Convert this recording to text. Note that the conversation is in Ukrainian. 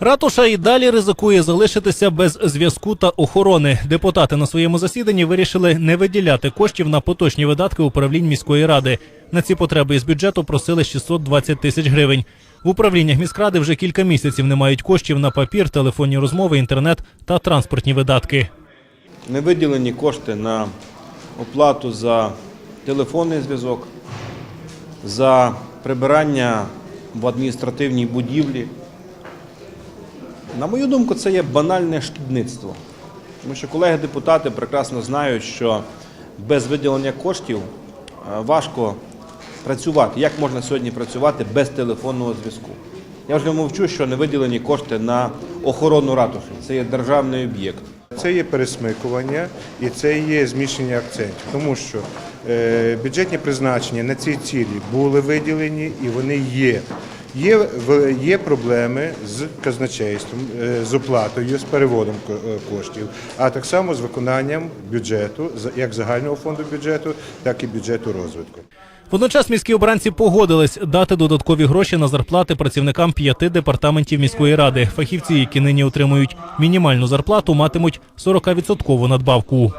Ратуша і далі ризикує залишитися без зв'язку та охорони. Депутати на своєму засіданні вирішили не виділяти коштів на поточні видатки управлінь міської ради. На ці потреби із бюджету просили 620 тисяч гривень. В управліннях міськради вже кілька місяців не мають коштів на папір, телефонні розмови, інтернет та транспортні видатки. Не виділені кошти на оплату за телефонний зв'язок, за прибирання в адміністративній будівлі. На мою думку, це є банальне шкідництво. Тому що колеги-депутати прекрасно знають, що без виділення коштів е, важко працювати. Як можна сьогодні працювати без телефонного зв'язку? Я вже мовчу, що не виділені кошти на охорону ратуші. Це є державний об'єкт. Це є пересмикування і це є зміщення акцентів, тому що е, бюджетні призначення на ці цілі були виділені і вони є. Є, є проблеми з казначейством, е, з оплатою, з переводом е, коштів, а так само з виконанням бюджету, як загального фонду бюджету, так і бюджету розвитку. Водночас міські обранці погодились дати додаткові гроші на зарплати працівникам п'яти департаментів міської ради. Фахівці, які нині отримують мінімальну зарплату, матимуть 40% надбавку.